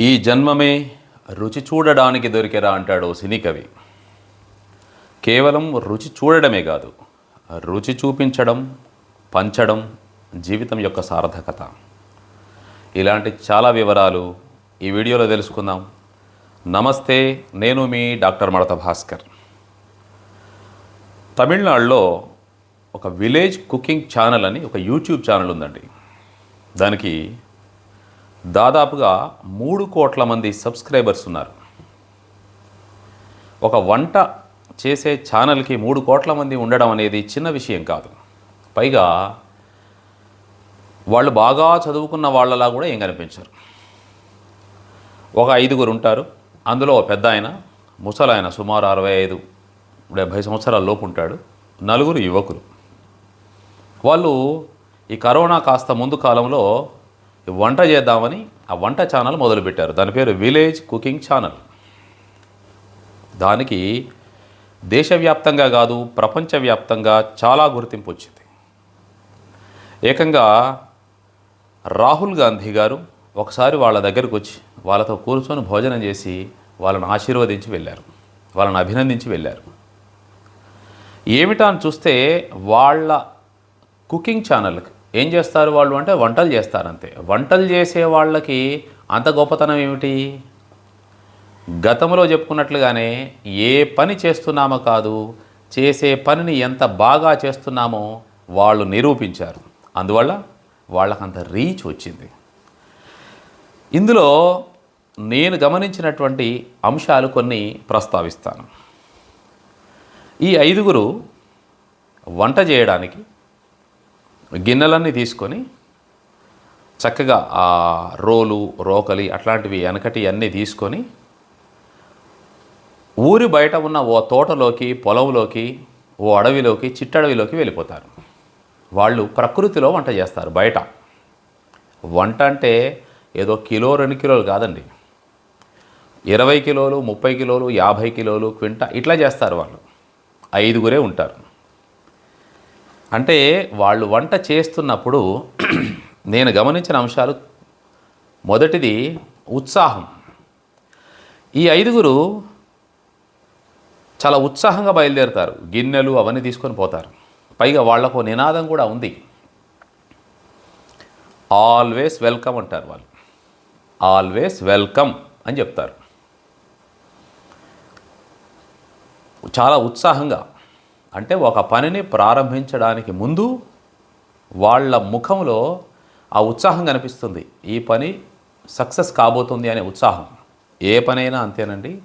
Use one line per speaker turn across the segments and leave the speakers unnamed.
ఈ జన్మమే రుచి చూడడానికి దొరికెరా అంటాడు సినీ కవి. కేవలం రుచి చూడడమే కాదు రుచి చూపించడం పంచడం జీవితం యొక్క సార్థకత. ఇలాంటి చాలా వివరాలు ఈ వీడియోలో తెలుసుకుందాం. నమస్తే నేను మీ డాక్టర్ మడత భాస్కర్. తమిళనాడులో ఒక విలేజ్ కుకింగ్ ఛానల్ అని ఒక యూట్యూబ్ ఛానల్ ఉందండి. దానికి దాదాపుగా మూడు కోట్ల మంది సబ్స్క్రైబర్స్ ఉన్నారు. ఒక వంట చేసే ఛానల్కి మూడు కోట్ల మంది ఉండడం అనేది చిన్న విషయం కాదు. పైగా వాళ్ళు బాగా చదువుకున్న వాళ్ళలా కూడా ఏం కనిపించరు. ఒక ఐదుగురు ఉంటారు. అందులో పెద్ద ఆయన ముసలాయన సుమారు అరవై ఐదు డెబ్భై సంవత్సరాల లోపు ఉంటాడు. నలుగురు యువకులు. వాళ్ళు ఈ కరోనా కాస్త ముందు కాలంలో వంట చేద్దామని ఆ వంట ఛానల్ మొదలుపెట్టారు. దాని పేరు విలేజ్ కుకింగ్ ఛానల్. దానికి దేశవ్యాప్తంగా కాదు ప్రపంచవ్యాప్తంగా చాలా గుర్తింపు వచ్చింది. ఏకంగా రాహుల్ గాంధీ గారు ఒకసారి వాళ్ళ దగ్గరకు వచ్చి వాళ్ళతో కూర్చొని భోజనం చేసి వాళ్ళని ఆశీర్వదించి వెళ్ళారు. వాళ్ళని అభినందించి వెళ్ళారు. ఏమిటా అని చూస్తే వాళ్ళ కుకింగ్ ఛానల్కి ఏం చేస్తారు వాళ్ళు అంటే వంటలు చేస్తారు అంతే వంటలు చేసే వాళ్ళకి అంత గొప్పతనం ఏమిటి? గతంలో చెప్పుకున్నట్లుగానే ఏ పని చేస్తున్నామో కాదు చేసే పనిని ఎంత బాగా చేస్తున్నామో వాళ్ళు నిరూపించారు. అందువల్ల వాళ్ళకంత రీచ్ వచ్చింది. ఇందులో నేను గమనించినటువంటి అంశాలు కొన్ని ప్రస్తావిస్తాను. ఈ ఐదుగురు వంట చేయడానికి గిన్నెలన్నీ తీసుకొని చక్కగా ఆ రోలు రోకలి అట్లాంటివి వెనకటి అన్నీ తీసుకొని ఊరి బయట ఉన్న ఓ తోటలోకి పొలంలోకి ఓ అడవిలోకి చిట్టడవిలోకి వెళ్ళిపోతారు. వాళ్ళు ప్రకృతిలో వంట చేస్తారు బయట. వంట అంటే ఏదో కిలో రెండు కిలోలు కాదండి. ఇరవై కిలోలు ముప్పై కిలోలు యాభై కిలోలు క్వింట ఇట్లా చేస్తారు వాళ్ళు. ఐదుగురే ఉంటారు. అంటే వాళ్ళు వంట చేస్తున్నప్పుడు నేను గమనించిన అంశాలు. మొదటిది ఉత్సాహం. ఈ ఐదుగురు చాలా ఉత్సాహంగా బయలుదేరుతారు. గిన్నెలు అవన్నీ తీసుకొని పోతారు. పైగా వాళ్ళకు నినాదం కూడా ఉంది. ఆల్వేస్ వెల్కమ్ అంటారు వాళ్ళు. ఆల్వేస్ వెల్కమ్ అని చెప్తారు. చాలా ఉత్సాహంగా. అంటే ఒక పనిని ప్రారంభించడానికి ముందు వాళ్ళ ముఖంలో ఆ ఉత్సాహం కనిపిస్తుంది. ఈ పని సక్సెస్ కాబోతుంది అనే ఉత్సాహం. ఏ పనైనా అంతేనండి.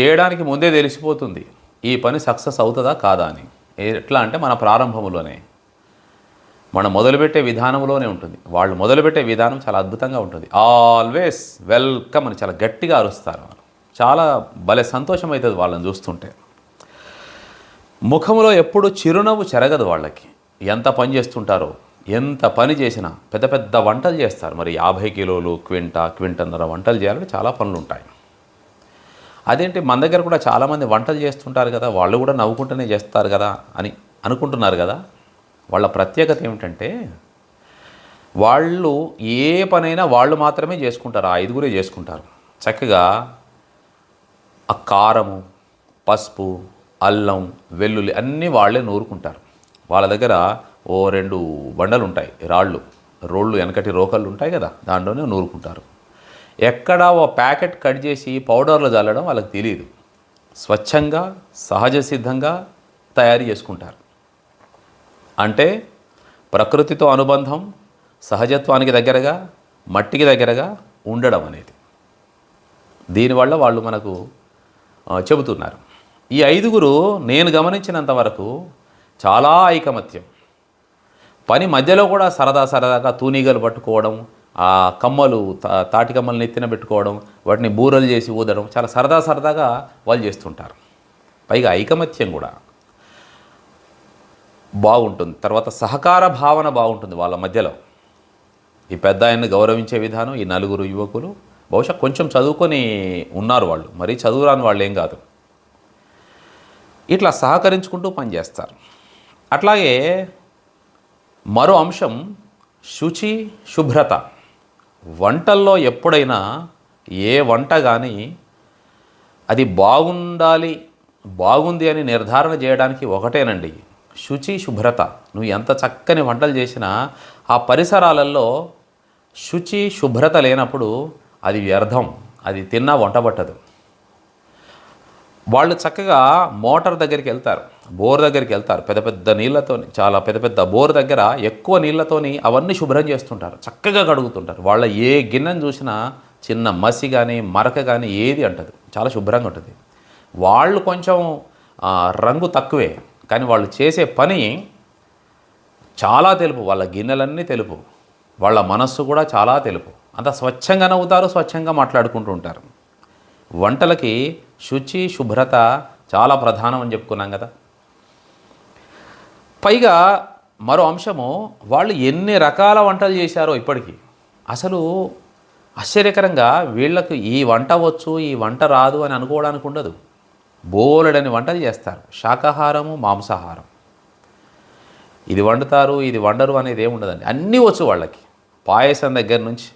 చేయడానికి ముందే తెలిసిపోతుంది. ఈ పని సక్సెస్ అవుతుందా కాదా అని. ఎట్లా అంటే మన ప్రారంభంలోనే మనం మొదలుపెట్టే విధానంలోనే ఉంటుంది. వాళ్ళు మొదలుపెట్టే విధానం చాలా అద్భుతంగా ఉంటుంది. ఆల్వేస్ వెల్కమ్ అని చాలా గట్టిగా అరుస్తారు. చాలా భలే సంతోషం అవుతుంది వాళ్ళని చూస్తుంటే. ముఖంలో ఎప్పుడు చిరునవ్వు చెరగదు వాళ్ళకి. ఎంత పని చేస్తుంటారో ఎంత పని చేసినా పెద్ద పెద్ద వంటలు చేస్తారు. మరి యాభై కిలోలు క్వింటా క్వింటన్నర వంటలు చేయాలంటే చాలా పనులు ఉంటాయి అదేంటి మన దగ్గర కూడా చాలామంది వంటలు చేస్తుంటారు కదా వాళ్ళు కూడా నవ్వుకుంటూనే చేస్తారు కదా అని అనుకుంటున్నారు కదా. వాళ్ళ ప్రత్యేకత ఏమిటంటే వాళ్ళు ఏ పనైనా వాళ్ళు మాత్రమే చేసుకుంటారు. ఆ ఐదుగురే చేసుకుంటారు. చక్కగా ఆ కారము పసుపు అల్లం వెల్లుల్లి అన్నీ వాళ్ళే నూరుకుంటారు. వాళ్ళ దగ్గర ఓ రెండు బండలు ఉంటాయి రాళ్ళు. రోళ్ళు వెనకటి రోకళ్ళు ఉంటాయి కదా దాంట్లోనే నూరుకుంటారు. ఎక్కడా ఓ ప్యాకెట్ కట్ చేసి పౌడర్లు చల్లడం వాళ్ళకి తెలియదు స్వచ్ఛంగా సహజ సిద్ధంగా తయారు చేసుకుంటారు. అంటే ప్రకృతితో అనుబంధం సహజత్వానికి దగ్గరగా మట్టికి దగ్గరగా ఉండడం అనేది. దీనివల్ల వాళ్ళు మనకు చెబుతున్నారు. ఈ ఐదుగురు నేను గమనించినంత వరకు చాలా ఐకమత్యం. పని మధ్యలో కూడా సరదా సరదాగా తూనీగలు పట్టుకోవడం ఆ కమ్మలు తా- తాటి కమ్మలు నెత్తిన పెట్టుకోవడం వాటిని బూరలు చేసి ఊదడం చాలా సరదా సరదాగా వాళ్ళు చేస్తుంటారు. పైగా ఐకమత్యం కూడా. బాగుంటుంది. తర్వాత సహకార భావన బాగుంటుంది వాళ్ళ మధ్యలో. ఈ పెద్ద ఆయన్ని గౌరవించే విధానం ఈ నలుగురు యువకులు బహుశా కొంచెం చదువుకొని ఉన్నారు వాళ్ళు. మరీ చదువురాని వాళ్ళు ఏం కాదు. ఇట్లా సహకరించుకుంటూ పనిచేస్తారు. అట్లాగే మరో అంశం శుచి శుభ్రత. వంటల్లో ఎప్పుడైనా ఏ వంట కానీ అది బాగుండాలి బాగుంది అని నిర్ధారణ చేయడానికి ఒకటేనండి శుచి శుభ్రత. నువ్వు ఎంత చక్కని వంటలు చేసినా ఆ పరిసరాలలో శుచి శుభ్రత లేనప్పుడు అది వ్యర్థం. అది తిన్నా వంట పట్టదు. వాళ్ళు చక్కగా మోటార్ దగ్గరికి వెళ్తారు బోర్ దగ్గరికి వెళ్తారు పెద్ద పెద్ద నీళ్ళతోని చాలా పెద్ద పెద్ద బోర్ దగ్గర ఎక్కువ నీళ్ళతోని అవన్నీ శుభ్రం చేస్తుంటారు చక్కగా కడుగుతుంటారు. వాళ్ళ ఏ గిన్నెను చూసినా చిన్న మసి కానీ మరక కానీ ఏది అంటది చాలా శుభ్రంగా ఉంటుంది. వాళ్ళు కొంచెం రంగు తక్కువే కానీ వాళ్ళు చేసే పని చాలా తెలుపు వాళ్ళ గిన్నెలన్నీ తెలుపు వాళ్ళ మనస్సు కూడా చాలా తెలుపు. అంత స్వచ్ఛంగా నవ్వుతారు స్వచ్ఛంగా మాట్లాడుకుంటూ ఉంటారు. వంటలకి శుచి శుభ్రత చాలా ప్రధానం అని చెప్పుకున్నాం కదా. పైగా మరో అంశము వాళ్ళు ఎన్ని రకాల వంటలు చేశారో ఇప్పటికీ. అసలు ఆశ్చర్యకరంగా వీళ్ళకు ఈ వంట వచ్చు ఈ వంట రాదు అని అనుకోవడానికి ఉండదు. బోలెడని వంటలు చేస్తారు. శాకాహారము మాంసాహారం. ఇది వండుతారు ఇది వండరు అనేది ఏమి ఉండదండి. అన్నీ వచ్చు వాళ్ళకి. పాయసం దగ్గర నుంచి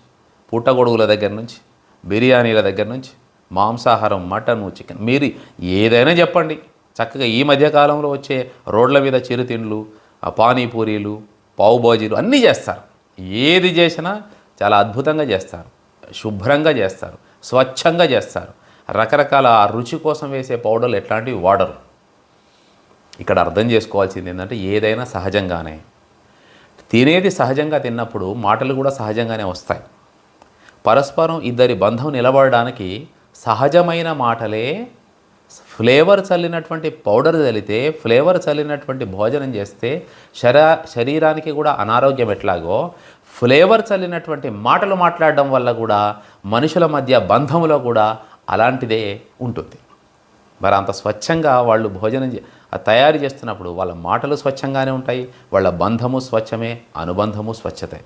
పుట్టగొడుగుల దగ్గర నుంచి బిర్యానీల దగ్గర నుంచి మాంసాహారం మటన్ చికెన్. మీరు ఏదైనా చెప్పండి. చక్కగా ఈ మధ్యకాలంలో వచ్చే రోడ్ల మీద చిరుతిండ్లు పానీపూరీలు పావుబాజీలు అన్నీ చేస్తారు. ఏది చేసినా చాలా అద్భుతంగా చేస్తారు. శుభ్రంగా చేస్తారు. స్వచ్ఛంగా చేస్తారు. రకరకాల రుచి కోసం వేసే పౌడర్లు ఎట్లాంటివి వాడరు. ఇక్కడ అర్థం చేసుకోవాల్సింది ఏంటంటే ఏదైనా సహజంగానే. తినేది సహజంగా తిన్నప్పుడు మాటలు కూడా సహజంగానే వస్తాయి. పరస్పరం ఇద్దరి బంధం నిలబడడానికి సహజమైన మాటలే ఫ్లేవర్ చల్లినటువంటి పౌడర్ చల్లితే ఫ్లేవర్ చల్లినటువంటి భోజనం చేస్తే శరా శరీరానికి కూడా అనారోగ్యం ఎట్లాగో ఫ్లేవర్ చల్లినటువంటి మాటలు మాట్లాడడం వల్ల కూడా మనుషుల మధ్య బంధంలో కూడా అలాంటిదే ఉంటుంది. మరి అంత స్వచ్ఛంగా వాళ్ళు భోజనం తయారు చేస్తున్నప్పుడు వాళ్ళ మాటలు స్వచ్ఛంగానే ఉంటాయి వాళ్ళ బంధము స్వచ్ఛమే అనుబంధము స్వచ్ఛతే.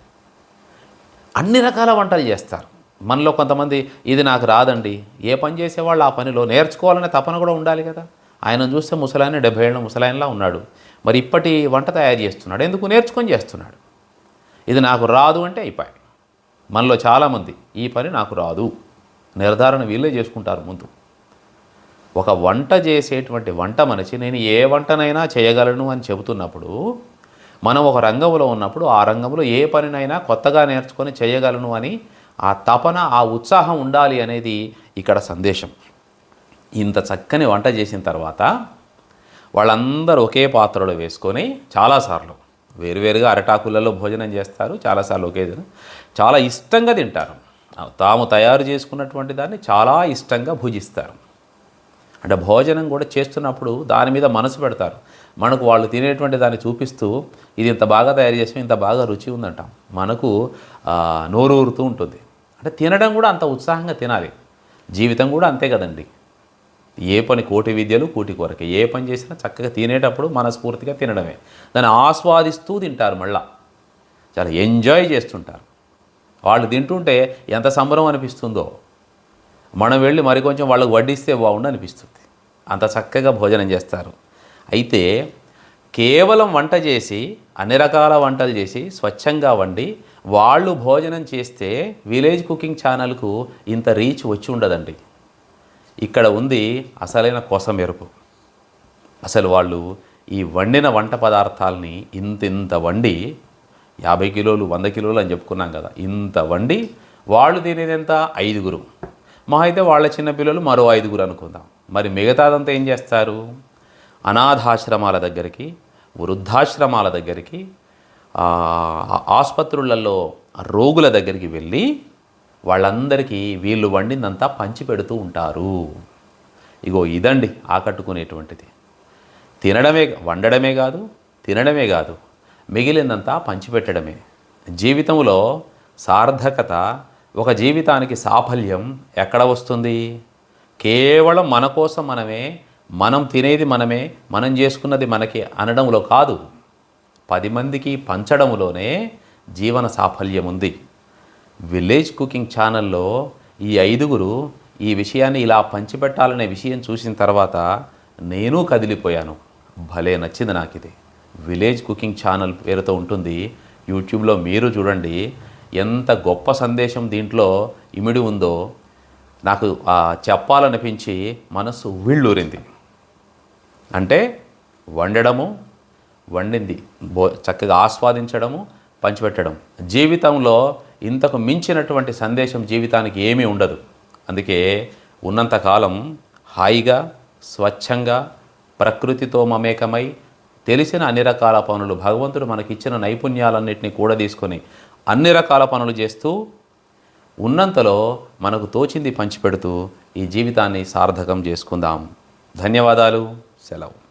అన్ని రకాల వంటలు చేస్తారు. మనలో కొంతమంది ఇది నాకు రాదండి. ఏ పని చేసేవాళ్ళు ఆ పనిలో నేర్చుకోవాలనే తపన కూడా ఉండాలి కదా. ఆయన చూస్తే ముసలాయన డెబ్బై ఏళ్ళ ముసలాయనలా ఉన్నాడు. మరి ఇప్పటి వంట తయారు చేస్తున్నాడు. ఎందుకు? నేర్చుకొని చేస్తున్నాడు. ఇది నాకు రాదు అంటే అయిపోయి మనలో చాలామంది ఈ పని నాకు రాదు. నిర్ధారణ వీళ్ళే చేసుకుంటారు ముందు. ఒక వంట చేసేటువంటి వంట మనిషి నేను ఏ వంటనైనా చేయగలను అని చెబుతున్నప్పుడు మనం ఒక రంగంలో ఉన్నప్పుడు ఆ రంగంలో ఏ పనినైనా కొత్తగా నేర్చుకొని చేయగలను అని ఆ తపన ఆ ఉత్సాహం ఉండాలి అనేది ఇక్కడ సందేశం. ఇంత చక్కని వంట చేసిన తర్వాత వాళ్ళందరూ ఒకే పాత్రలో వేసుకొని చాలాసార్లు వేరువేరుగా అరటాకులలో భోజనం చేస్తారు చాలాసార్లు ఒకే చాలా ఇష్టంగా తింటారు. తాము తయారు చేసుకున్నటువంటి దాన్ని చాలా ఇష్టంగా భుజిస్తారు. అంటే భోజనం కూడా చేస్తున్నప్పుడు దాని మీద మనసు పెడతారు. మనకు వాళ్ళు తినేటువంటి దాన్ని చూపిస్తూ ఇది ఇంత బాగా తయారు చేసాం ఇంత బాగా రుచి ఉందంటాం. మనకు నోరూరుతూ ఉంటుంది. అంటే తినడం కూడా అంత ఉత్సాహంగా తినాలి. జీవితం కూడా అంతే కదండి. ఏ పని కోటి విద్యలు కూటి కొరకే. ఏ పని చేసినా చక్కగా తినేటప్పుడు మనస్ఫూర్తిగా తినడమే. దాన్ని ఆస్వాదిస్తూ తింటారు మళ్ళా. చాలా ఎంజాయ్ చేస్తుంటారు. వాళ్ళు తింటుంటే ఎంత సంబరం అనిపిస్తుందో. మనం వెళ్ళి మరి కొంచెం వాళ్ళకి వడ్డిస్తే బాగుండు అనిపిస్తుంది. అంత చక్కగా భోజనం చేస్తారు. అయితే కేవలం వంట చేసి అన్ని రకాల వంటలు చేసి స్వచ్ఛంగా వండి వాళ్ళు భోజనం చేస్తే విలేజ్ కుకింగ్ ఛానల్కు ఇంత రీచ్ వచ్చి ఉండదండి. ఇక్కడ ఉంది అసలైన కొసమెరుపు అసలు వాళ్ళు ఈ వండిన వంట పదార్థాలని ఇంత ఇంత వండి యాభై కిలోలు వంద కిలోలు అని చెప్పుకున్నాం కదా ఇంత వండి వాళ్ళు తినేది ఎంత? ఐదుగురు. మా అయితే వాళ్ళ చిన్నపిల్లలు మరో ఐదుగురు అనుకుందాం. మరి మిగతాదంతా ఏం చేస్తారు? అనాథాశ్రమాల దగ్గరికి వృద్ధాశ్రమాల దగ్గరికి ఆసుపత్రులలో రోగుల దగ్గరికి వెళ్ళి వాళ్ళందరికీ వీళ్ళు వండిందంతా పంచి పెడుతూ ఉంటారు. ఇగో ఇదండి ఆకట్టుకునేటువంటిది. తినడమే వండడమే కాదు తినడమే కాదు మిగిలిందంతా పంచిపెట్టడమే జీవితంలో సార్థకత ఒక జీవితానికి సాఫల్యం ఎక్కడ వస్తుంది? కేవలం మన కోసం మనమే మనం తినేది మనమే మనం చేసుకున్నది మనకి అనడంలో కాదు. పది మందికి పంచడంలోనే జీవన సాఫల్యం ఉంది విలేజ్ కుకింగ్ ఛానల్లో ఈ ఐదుగురు ఈ విషయాన్ని ఇలా పంచిపెట్టాలనే విషయం చూసిన తర్వాత నేను కదిలిపోయాను. భలే నచ్చింది నాకు ఇది విలేజ్ కుకింగ్ ఛానల్ పేరుతో ఉంటుంది. యూట్యూబ్లో మీరు చూడండి. ఎంత గొప్ప సందేశం దీంట్లో ఇమిడి ఉందో నాకు చెప్పాలనిపించి మనసు వీళ్ళూరింది. అంటే వండడము వండింది. భో చక్కగా ఆస్వాదించడము పంచిపెట్టడం. జీవితంలో ఇంతకు మించినటువంటి సందేశం జీవితానికి ఏమీ ఉండదు. అందుకే ఉన్నంతకాలం హాయిగా స్వచ్ఛంగా ప్రకృతితో మమేకమై తెలిసిన అన్ని రకాల పనులు భగవంతుడు మనకిచ్చిన నైపుణ్యాలన్నింటినీ కూడా తీసుకొని అన్ని రకాల పనులు చేస్తూ ఉన్నంతలో మనకు తోచింది పంచిపెడుతూ ఈ జీవితాన్ని సార్థకం చేసుకుందాం. ధన్యవాదాలు. సెలవు.